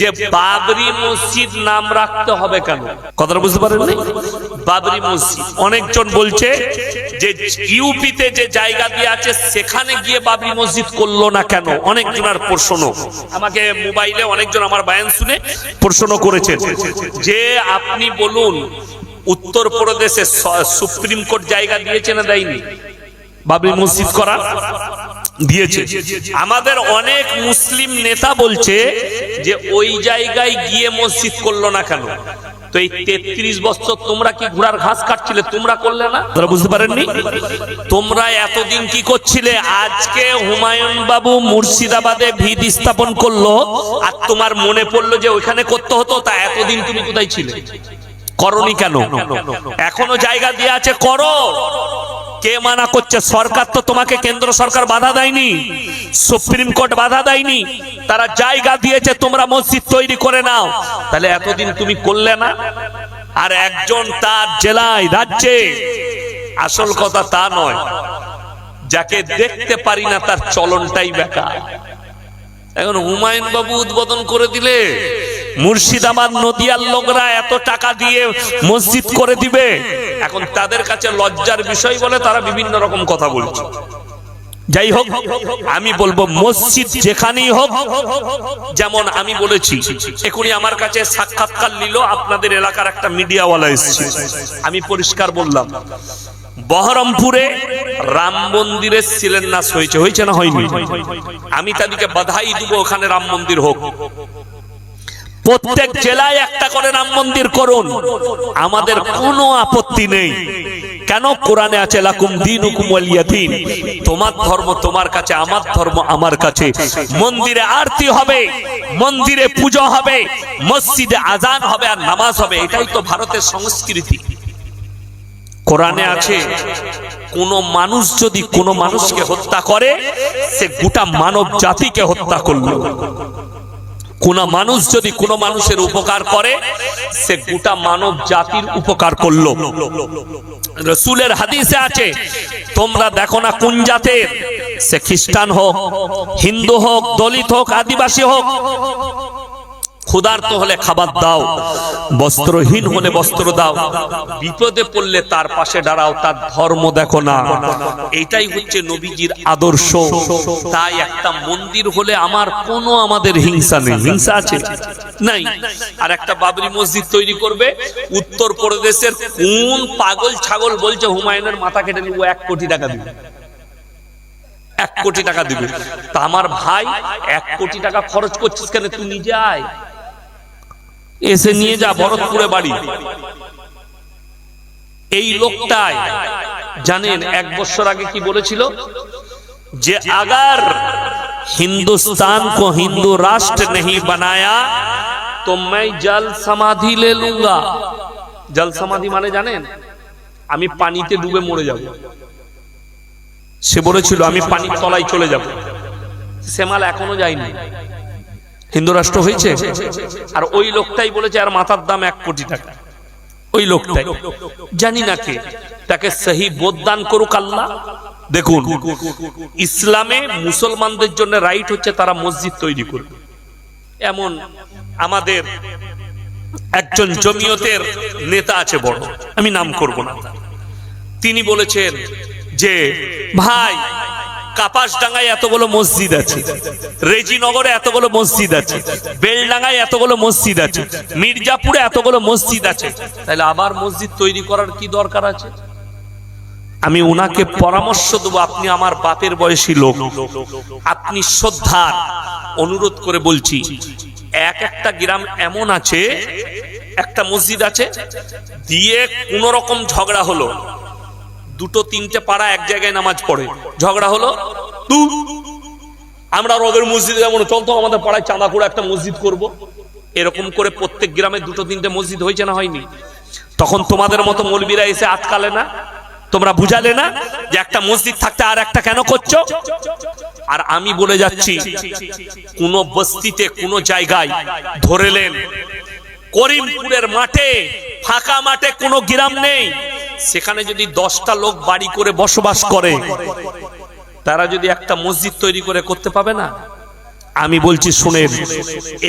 যে বাবরি মসজিদ নাম রাখতে হবে কেন? কথাটা বুঝতে পারেন বাবরি মসজিদ। অনেকজন বলছে যে ইউপিতে যে জায়গা দিয়ে আছে, সেখানে গিয়ে বাবরি মসজিদ করল না কেন? অনেকজনের প্রশ্ন আমাকে মোবাইলে অনেকজন আমার বায়ান শুনে প্রশ্ন করেছেন যে আপনি বলুন উত্তর প্রদেশে সুপ্রিম কোর্ট জায়গা দিয়েছে না দেয়নি? বাবরি মসজিদ করা? দিয়েছে। আমাদের অনেক মুসলিম নেতা বলছে যে ওই জায়গায় গিয়ে মসজিদ করল না কেন? তো এই তেত্রিশ বছর তোমরা কি ঘোড়ার ঘাস কাটছিলে? তোমরা করলে না? তোমরা বুঝতে পারেননি? তোমরা এতদিন কি করছিলে? আজকে হুমায়ুন বাবু মুর্শিদাবাদে ভিত স্থাপন করল আর তোমার মনে পড়ল যে ওইখানে করতে হতো? তা এতদিন তুমি কোথায় ছিলে? করনি কেন? এখনও জায়গা দিয়ে আছে করো। কে মানা করছে? সরকার তো তোমাকে কেন্দ্র সরকার বাধা দেয়নি। সুপ্রিম কোর্ট বাধা দেয়নি। তারা জায়গা দিয়েছে, তোমরা মসজিদ তৈরি করে নাও। তাহলে এতদিন তুমি করলে না? আর একজন তার জেলায়, রাজ্যে। আসল কথা তা নয়। যাকে দেখতে পারি না, তার চলনটাই বেকার। এখন হুমায়ুন বাবু উদ্বোধন করে দিলে মুর্শিদাবাদ নদিয়ার লোকরা এত টাকা দিয়ে মসজিদ করে দিবে? এখন তাদের কাছে লজ্জার বিষয় বলে তারা বিভিন্ন রকম কথা বলছে। যাই হোক, আমি বলব মসজিদ যেখানেই হোক, যেমন আমি বলেছি, এখনই আমার কাছে সাক্ষাৎকার নিল, আপনাদের এলাকার একটা মিডিয়াওয়ালা এসেছে। আমি পরিষ্কার বললাম, বহরমপুরে রাম মন্দিরের শিলান্যাস হয়েছে হয়েছে না হয়নি? আমি তাদেরকে বাধাই দিব, ওখানে রাম মন্দির হোক। প্রত্যেক জেলায় একটা করে রাম মন্দির করুন। আমাদের কোনো আপত্তি নেই। কেন? কোরআনে আছে, লাকুম দিন হুকুম দিন। তোমার ধর্ম তোমার কাছে, আমার ধর্ম আমার কাছে। মন্দিরে আরতি হবে, মন্দিরে পুজো হবে, মসজিদে আজান হবে আর নামাজ হবে। এটাই তো ভারতের সংস্কৃতি। কোরআনে আছে, কোন মানুষ যদি কোন মানুষকে হত্যা করে, সে গোটা মানব জাতিকে হত্যা করল। কোন মানুষ যদি কোন মানুষের উপকার করে, সে গোটা মানব জাতির উপকার করল। রসুলের হাদিসে আছে, তোমরা দেখো না কোন জাতের? সে খ্রিস্টান হোক, হিন্দু হোক, দলিত হোক, আদিবাসী হোক। ক্ষুধার্ত হলে খাবার দাও, বস্ত্রহীন হলে বস্ত্র দাও। বিপদে পড়লে তার পাশে দাঁড়াও, তার ধর্ম দেখো না। এটাই হচ্ছে নবীজির আদর্শ। তাই একটা মন্দির হলে আমার কোনো আমাদের হিংসা নেই। হিংসা আছে? নাই। আর একটা বাবরি মসজিদ তৈরি করবে। উত্তর প্রদেশের কোন পাগল ছাগল বলছে, হুমায়ুনের মাথা কেটে নিব, এক কোটি টাকা দিবে। এক কোটি টাকা দিবে। তা আমার ভাই, এক কোটি টাকা খরচ করছিস কেন? তুই নিজে আয়। এসে নিয়ে যা ভরতপুরে বাড়ি। এই লোকটাই জানেন, এক বছর আগে কি বলেছিল? যে আগার হিন্দুস্তান কো হিন্দু রাষ্ট্র নেই বানায়া, তো মাই জল সমাধি লে লুঙ্গা। জল সমাধি মানে জানেন, আমি পানিতে ডুবে মরে যাব। সে বলেছিল, আমি পানির তলায় চলে যাব। শ্যামাল এখনও যায়নি। হিন্দু রাষ্ট্র হয়েছে? আর ওই লোকটাই বলেছে, আর মাথার দাম এক কোটি টাকা। ওই লোকটাই। জানি না কে। তাকে সহি বোধ দান করুক আল্লাহ। দেখুন, ইসলামে মুসলমানদের জন্য রাইট হচ্ছে তারা মসজিদ তৈরি করবে। এমন আমাদের একজন জমিয়তের নেতা আছে বড়। আমি নাম করব না। তিনি বলেছেন যে, ভাই কাপাসডাঙ্গায় এতগুলো মসজিদ আছে রেজিনগরে এতগুলো মসজিদ আছে, বেলডাঙ্গায় এতগুলো মসজিদ আছে, মির্জাপুরে এতগুলো মসজিদ আছে। তাহলে আবার মসজিদ তৈরি করার কি দরকার আছে? আমি ওনাকে পরামর্শ দেবো, আপনি আমার বাপের বয়সী লোক। আপনি শ্রদ্ধার অনুরোধ করে বলছি, এক একটা গ্রাম এমন আছে, একটা মসজিদ আছে, দিয়ে কোন রকম ঝগড়া হলো দুটো তিনটে পাড়া এক জায়গায় নামাজ পড়ে। ঝগড়া হলো? আমরা রবের মসজিদে যেমন চল তো আমাদের পাড়ায় চাঁদা করে একটা মসজিদ করব। এরকম করে প্রত্যেক গ্রামে দুটো তিনটে মসজিদ হয়েছে না হয়নি? তখন তোমাদের মতো মৌলবীরা এসে আটকালে না? তোমরা বুঝালে না যে একটা মসজিদ থাকতে আর একটা কেন করছ? আর আমি বলে যাচ্ছি, কোন বস্তিতে, কোন জায়গায় ধরেলেন করিমপুরের মাঠে, ফাঁকা মাঠে কোনো গ্রাম নেই। সেখানে যদি দশটা লোক বাড়ি করে বসবাস করে, তারা যদি একটা মসজিদ তৈরি করে করতে পাবে না? আমি বলছি শুনেন,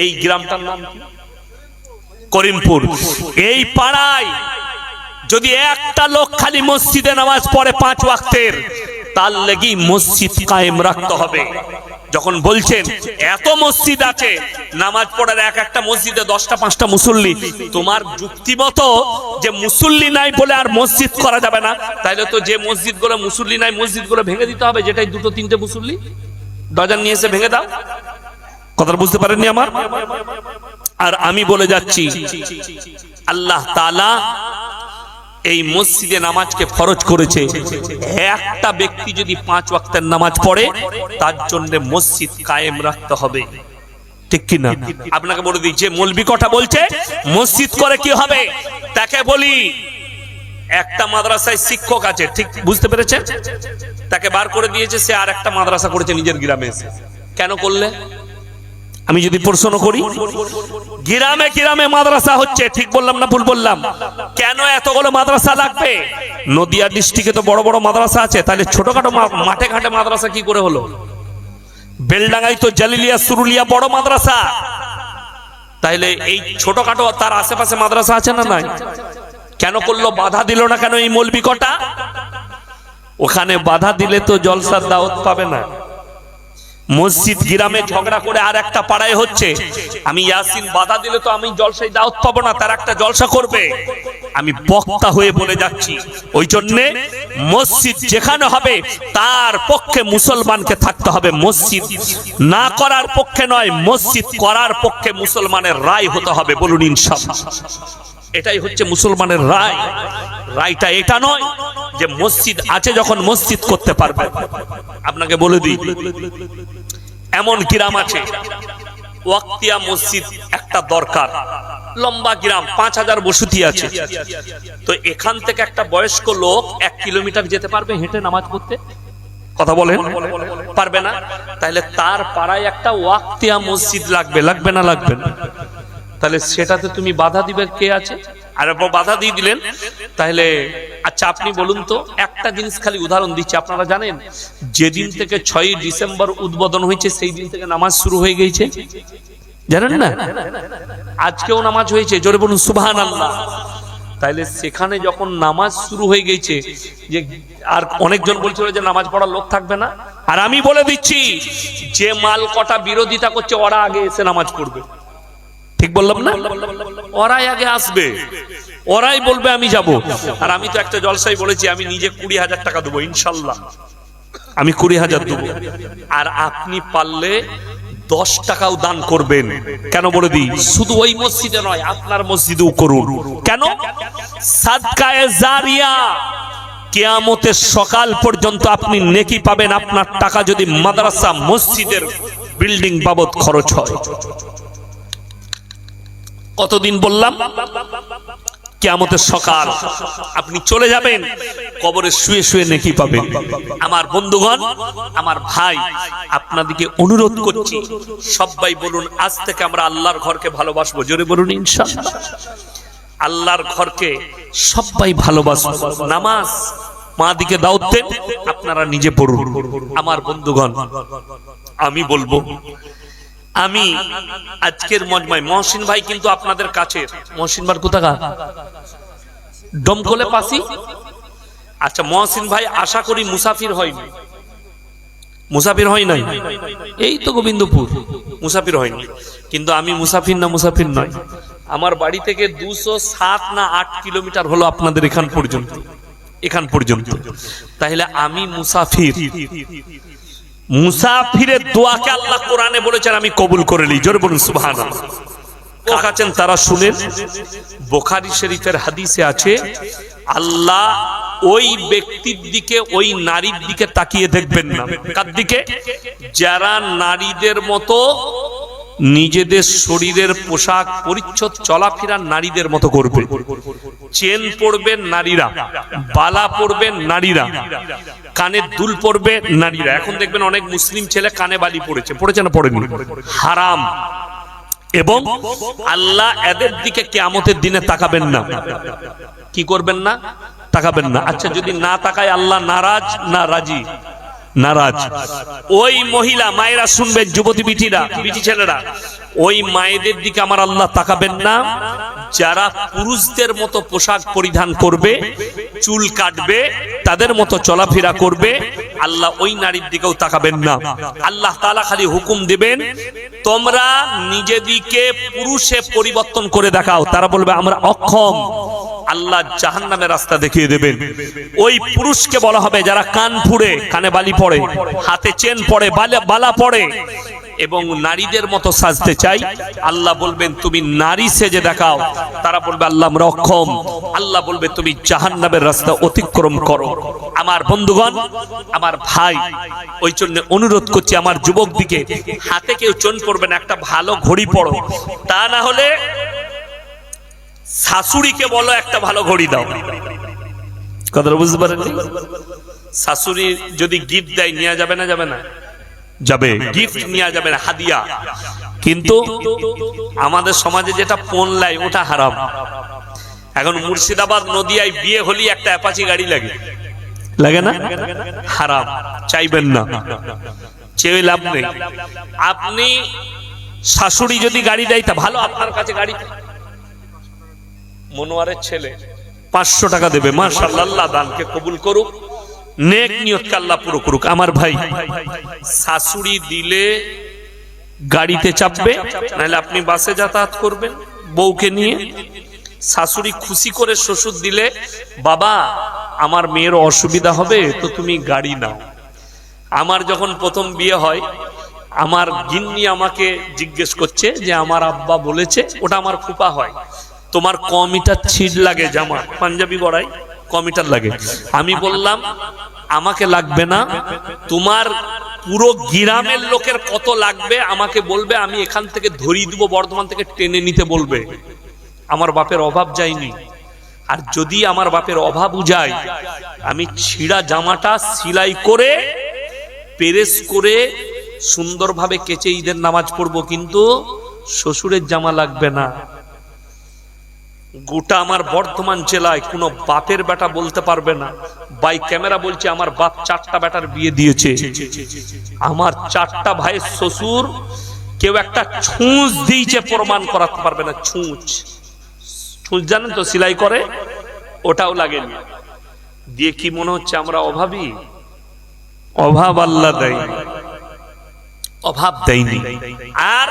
এই গ্রামটার নাম করিমপুর। এই পাড়ায় যদি একটা লোক খালি মসজিদে নামাজ পড়ে পাঁচ ওয়াক্তের তার লেগেই মসজিদ কায়েম রাখতে হবে। যখন বলছেন, এত মসজিদ আছে, নামাজ পড়ার এক একটা মসজিদে দশটা, পাঁচটা মুসল্লি, তোমার যুক্তি মতো যে মুসল্লি নাই বলে আর মসজিদ করা যাবে না, তাইলে তো যে মসজিদগুলো মুসল্লি নাই, মসজিদগুলো ভেঙে দিতে হবে, যেটাই দুটো, তিনটে মুসল্লি। ডজন নিয়ে এসে ভেঙে দাও। কথাটা বুঝতে পারেননি আমার? আর আমি বলে যাচ্ছি, আল্লাহ তালা এই মসজিদে নামাজকে ফরজ করেছে। একটা ব্যক্তি যদি পাঁচ ওয়াক্তের নামাজ পড়ে, তার জন্য মসজিদ কায়েম রাখতে হবে। ঠিক কি না? আপনাকে বলে দিই, যে মৌলবি কথা বলছে, মসজিদ করে কি হবে? তাকে বলি, একটা মাদ্রাসায় শিক্ষক আছে, ঠিক বুঝতে পেরেছেন? তাকে বার করে দিয়েছে, সে আর একটা মাদ্রাসা করেছে নিজের গ্রামে কেন করলে? আমি যদি প্রশ্ন করি, গ্রামে গ্রামে মাদ্রাসা হচ্ছে, ঠিক বললাম না ভুল বললাম? কেন এতগুলো মাদ্রাসা লাগবে? নদিয়া ডিস্ট্রিক্টে তো বড় বড় মাদ্রাসা আছে, তাহলে ছোটখাটো মাঠে ঘাটে মাদ্রাসা কি করে হলো? বেলডাঙ্গাই তো জালিলিয়া সুরুলিয়া বড় মাদ্রাসা। তাইলে এই ছোটখাটো তার আশেপাশে মাদ্রাসা আছে না নাই? কেন করল? বাধা দিল না কেন এই মৌলবি কটা? ওখানে বাধা দিলে তো জলসার দাওয়াত পাবে না। মসজিদ গ্রামে ঝগড়া করে আর একটা পাড়ায় হচ্ছে। আমি ইয়াসিন বাধা দিলে তো আমি জলসায় দাওয়াত পাবো না, তার একটা জলসা করবে। আমি বক্তা হয়ে বলে যাচ্ছি, ওই জন্যে মসজিদ যেখানে হবে, তার পক্ষে মুসলমানকে থাকতে হবে। মসজিদ না করার পক্ষে নয়, মসজিদ করার পক্ষে মুসলমানের রায় হতে হবে। বলুন ইনশাল্লাহ এটাই হচ্ছে মুসলমানের রায়। রায়টা এটা নয় যে মসজিদ আছে যখন মসজিদ করতে পারবে। আপনাকে বলে দিই, এমন গ্রাম আছে, ওয়াক্তিয়া মসজিদ একটা দরকার। লম্বা গ্রাম, পাঁচ হাজার বসতি আছে। তো এখান থেকে একটা বয়স্ক লোক এক কিলোমিটার যেতে পারবে হেঁটে নামাজ পড়তে? কথা বলেন। পারবে না? তাহলে তার পাড়ায় একটা ওয়াক্তিয়া মসজিদ লাগবে লাগবে না লাগবে না? তাহলে সেটাতে তুমি বাধা দিবে কে আছে? আর এরপর বাধা দিয়ে দিলেন, তাহলে আচ্ছা আপনি বলুন তো, একটা জিনিস খালি উদাহরণ দিচ্ছি, আপনারা জানেন, যেদিন থেকে ছয়ই ডিসেম্বর উদ্বোধন হয়েছে, সেই দিন থেকে নামাজ শুরু হয়ে গেছে জানেন না? আজকেও নামাজ হয়েছে, জোরে বলুন সুবহান আল্লাহ তাইলে সেখানে যখন নামাজ শুরু হয়ে গেছে যে আর অনেকজন বলছিল যে নামাজ পড়ার লোক থাকবে না, আর আমি বলে দিচ্ছি, যে মাল কটা বিরোধিতা করছে, ওরা আগে এসে নামাজ পড়বে। ঠিক বললাম না? ওরাই আগে আসবে। ওরাই বলবে, আমি যাব। আর আমি তো একটা জলসাই বলেছি, আমি নিজে কুড়ি হাজার টাকা দেবো, ইনশাল্লাহ। আমি কুড়ি হাজার দেবো। আর আপনি পারলে দশ টাকাও দান করবেন। কেন বলে দিই? শুধু ওই মসজিদে নয়, আপনার মসজিদেও করুন। কেন? জারিয়া। কেয়ামতের সকাল পর্যন্ত আপনি নেকি পাবেন, আপনার টাকা যদি মাদ্রাসা, মসজিদের বিল্ডিং বাবদ খরচ হয়। কতদিন বললাম? কেয়ামতের সকাল। আপনি চলে যাবেন, কবরে শুয়ে শুয়ে নেকি পাবেন। আমার বন্ধুগণ, আমার ভাই আপনাদিকে অনুরোধ করছি, সবাই বলুন, আজ থেকে আমরা আল্লাহর ঘরকে ভালোবাসবো। জোরে বলুন, ইনশাআল্লাহ। আল্লাহর ঘরকে সবাই ভালোবাসবো। নামাজ মা দিকে দাওয়াত আপনারা নিজে পড়ুন। আমার বন্ধুগণ, আমি বলব আমি আজকের মজমায় মহসিন ভাই কিন্তু আপনাদের কাছে। মহসিন ভাই কোথাকা ডমকলে পাশি? আচ্ছা মহসিন ভাই আশা করি মুসাফির হয়নি। মুসাফির হয় নাই? এই তো গোবিন্দপুর। মুসাফির হয়নি। কিন্তু আমি মুসাফির না মুসাফির নয়। আমার বাড়ি থেকে দুশো সাত না আট কিলোমিটার হলো আপনাদের এখান পর্যন্ত। এখান পর্যন্ত। তাহলে আমি মুসাফির। মুসাফিরের দোয়াকে আল্লাহ কোরআনে বলেছেন, আমি কবুল করে নিই। জোরে বলুন সুহান আছেন তারা শুনেন? বোখারি শরীফের হাদিসে আছে, আল্লাহ ওই ব্যক্তির দিকে, ওই নারীর দিকে তাকিয়ে দেখবেন না। কার দিকে? যারা নারীদের মতো নিজেদের শরীরের পোশাক পরিচ্ছদ চলাফেরা নারীদের মতো করবে। চেন পরবেন নারীরা, বালা পরবেন নারীরা, কানে দুল পরবে নারীরা। এখন দেখবেন অনেক মুসলিম ছেলে কানে বালি পড়েছে। পড়েছে না পড়েনি? হারাম। এবং আল্লাহ এদের দিকে কেয়ামতের দিনে তাকাবেন না। কি করবেন না? তাকাবেন না। আচ্ছা যদি না তাকায় আল্লাহ নারাজ না রাজি? নারাজ। ওই মহিলা, মায়েরা শুনবেন যুবতী বিটিরা, বিটি ছেলেরা। ওই মায়েদের দিকে আমার আল্লাহ তাকাবেন না। যারা পুরুষদের মতো পোশাক পরিধান করবে, চুল কাটবে, তাদের মতো চলাফেরা করবে, আল্লাহ ওই নারীর দিকেও তাকাবেন না। আল্লাহ তালা খালি হুকুম দিবেন, তোমরা নিজেদিকে পুরুষে পরিবর্তন করে দেখাও। তারা বলবে, আমরা অক্ষম। আল্লাহ জাহান নামের রাস্তা দেখিয়ে দেবেন। ওই পুরুষকে বলা হবে যারা কান ফুড়ে, কানে বালি পড়ে, হাতে চেন পড়ে, বালা- পড়ে এবং নারীদের মতো সাজতে চাই। আল্লাহ বলবেন, তুমি নারী সেজে দেখাও। তারা বলবে, আল্লাহ আমরা অক্ষম। আল্লাহ বলবে, তুমি জাহান নামের রাস্তা অতিক্রম করো। আমার বন্ধুগণ, আমার ভাই, ওই জন্য অনুরোধ করছি আমার যুবক দিকে হাতে কেউ চন পড়বে না, একটা ভালো ঘড়ি পড়ো। তা না হলে শাশুড়িকে বলো একটা ভালো ঘড়ি দাও। কথাটা বুঝতে পারেন শাশুড়ি যদি গিফট দেয় নেওয়া যাবে না যাবে না? যাবে। গিফট নেওয়া যাবে না হাদিয়া। কিন্তু আমাদের সমাজে যেটা পনলাই ওটা হারাম। এখন মুর্শিদাবাদ নদিয়ায় বিয়ে হলি একটা অ্যাপাচি গাড়ি লাগে। লাগে না? হারাম চাইবেন না। চেয়ে লাভ নেই। আপনি শাশুড়ি যদি গাড়ি দেয় তা ভালো আপনার কাছে গাড়ি? মনোয়ারের ছেলে। পাঁচশো টাকা দেবে মাশাল্লাহ দানকে কবুল করুক, নেক নিয়তকে আল্লাহ পুরো করুক। আমার ভাই, শাশুড়ি দিলে গাড়িতে চাপবে, নাহলে আপনি বাসে যাতায়াত করবেন বউকে নিয়ে। শাশুড়ি খুশি করে শ্বশুর দিলে, বাবা, আমার মেয়ের অসুবিধা হবে, তো তুমি গাড়ি নাও। আমার যখন প্রথম বিয়ে হয়, আমার গিন্নি আমাকে জিজ্ঞেস করছে যে, আমার আব্বা বলেছে? ওটা আমার ফুপা হয়। তোমার ক মিটার ছিট লাগে জামা। পাঞ্জাবি গড়াই ক মিটার লাগে। আমি বললাম, আমাকে লাগবে না। তোমার পুরো গ্রামের লোকের কত লাগবে, আমাকে বলবে, আমি এখান থেকে ধরিয়ে দিব, বর্ধমান থেকে টেনে নিতে বলবে। আমার বাপের অভাব যায়নি। আর যদি আমার বাপের অভাবও যায়, আমি ছিঁড়া জামাটা সিলাই করে, পেরেস করে সুন্দরভাবে কেচে ঈদের নামাজ পড়ব, কিন্তু শ্বশুরের জামা লাগবে না। গোটা আমার বর্ধমান জেলায় কোনো বাপের বেটা বলতে পারবে না। বাই ক্যামেরা বলছে, আমার বাপ চারটা বেটার বিয়ে দিয়েছে। আমার চারটা ভাইয়ের শ্বশুর কেউ একটা ছুঁচ দিয়েছে, প্রমাণ করাতে পারবে না, ছুঁচ। ছুঁচ জানেন তো, সিলাই করে? ওটাও লাগেনি। দিয়ে কি মনে হচ্ছে আমরা অভাবী? অভাব আল্লাহ দেয় অভাব দেয়নি আর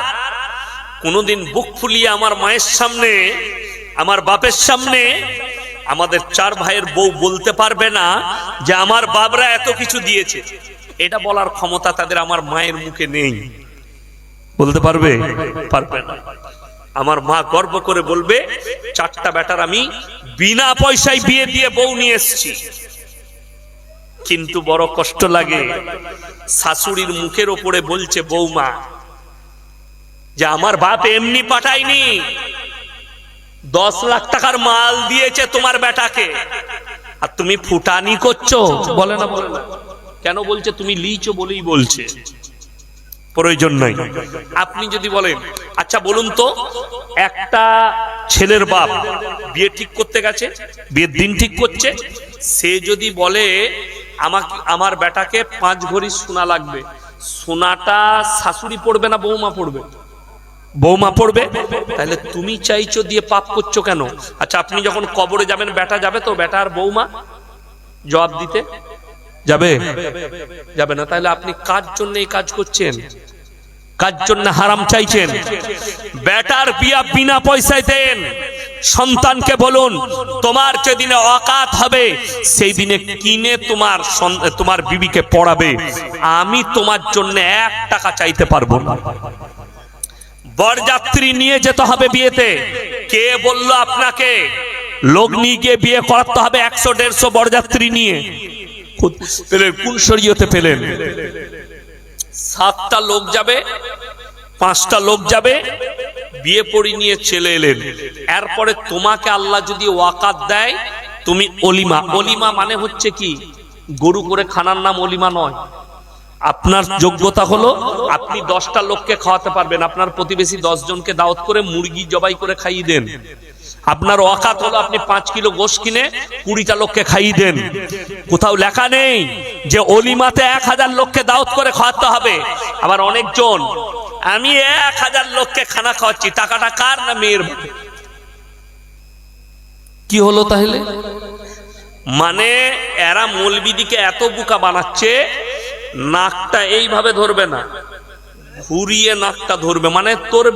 কোনোদিন বুক ফুলিয়ে আমার মায়ের সামনে আমার বাপের সামনে আমাদের চার ভাইয়ের বউ বলতে পারবে না যে আমার বাবরা এত কিছু দিয়েছে। এটা বলার ক্ষমতা তাদের আমার মায়ের মুখে নেই। বলতে পারবে? পারবে না। আমার মা গর্ব করে বলবে, চারটা বেটার আমি বিনা পয়সায় বিয়ে দিয়ে বউ নিয়ে এসছি। কিন্তু বড় কষ্ট লাগে। শাশুড়ির মুখের ওপরে বলছে বৌমা যে আমার বাপ এমনি পাঠায়নি। দশ লাখ টাকার মাল দিয়েছে তোমার বেটাকে। আর তুমি ফুটানি করছ? বলে না বলে না। কেন বলছে? তুমি লিচো বলেই বলছে। প্রয়োজন নাই। আপনি যদি বলেন আচ্ছা বলুন তো, একটা ছেলের বাপ বিয়ে ঠিক করতে গেছে, বিয়ের দিন ঠিক করছে, সে যদি বলে, আমাকে, আমার বেটাকে পাঁচ ভরি সোনা লাগবে, সোনাটা শাশুড়ি পড়বে না বৌমা পড়বে? বৌমা পড়বে? তাহলে তুমি চাইছো দিয়ে পাপ করছ কেন? আচ্ছা আপনি যখন কবরে যাবেন বেটা যাবে তো? বেটা আর বৌমা? জবাব দিতে। যাবে? যাবে না তাহলে আপনি কার জন্য এই কাজ করছেন? কার জন্য হারাম চাইছেন? বেটার বিয়া বিনা পয়সায় দেন। সন্তানকে বলুন তোমার যেদিনে অকাত হবে সেই দিনে কিনে তোমার তোমার বিবিকে পড়াবে। আমি তোমার জন্য এক টাকা চাইতে পারব না। বরযাত্রী নিয়ে যেতে হবে বিয়েতে। কে বলল আপনাকে? লোক নিয়ে গিয়ে বিয়ে করাতে হবে একশো, দেড়শো বরযাত্রী নিয়ে। পেলেন, কোন শরীয়তে পেলেন? সাতটা লোক যাবে, পাঁচটা লোক যাবে, বিয়ে পড়ি নিয়ে চলে এলেন। এরপরে তোমাকে আল্লাহ যদি ওয়াকাত দেয়, তুমি অলিমা। অলিমা মানে হচ্ছে কি? গরু করে খানার নাম অলিমা নয়। আপনার যোগ্যতা হলো আপনি দশটা লোককে খাওয়াতে পারবেন। আপনার প্রতিবেশী দশ জনকে দাওয়াত করে মুরগি জবাই করে খাইয়ে দেন। আপনার অকাত হলো আপনি পাঁচ কিলো গোশ কিনে কুড়িটা লোককে খাইয়ে দেন। কোথাও লেখা নেই যে অলিমাতে এক হাজার লোককে দাওয়াত করে খাওয়াতে হবে। আবার অনেকজন, আমি এক হাজার লোককে খানা খাওয়াচ্ছি, টাকাটা কার না মেয়ের? কি হলো তাহলে? মানে এরা মলবিদিকে এত বুকা বানাচ্ছে নাকটা এইভাবে ধরবে না। ঘুরিয়ে নাকটা ধরবে। মানে তোর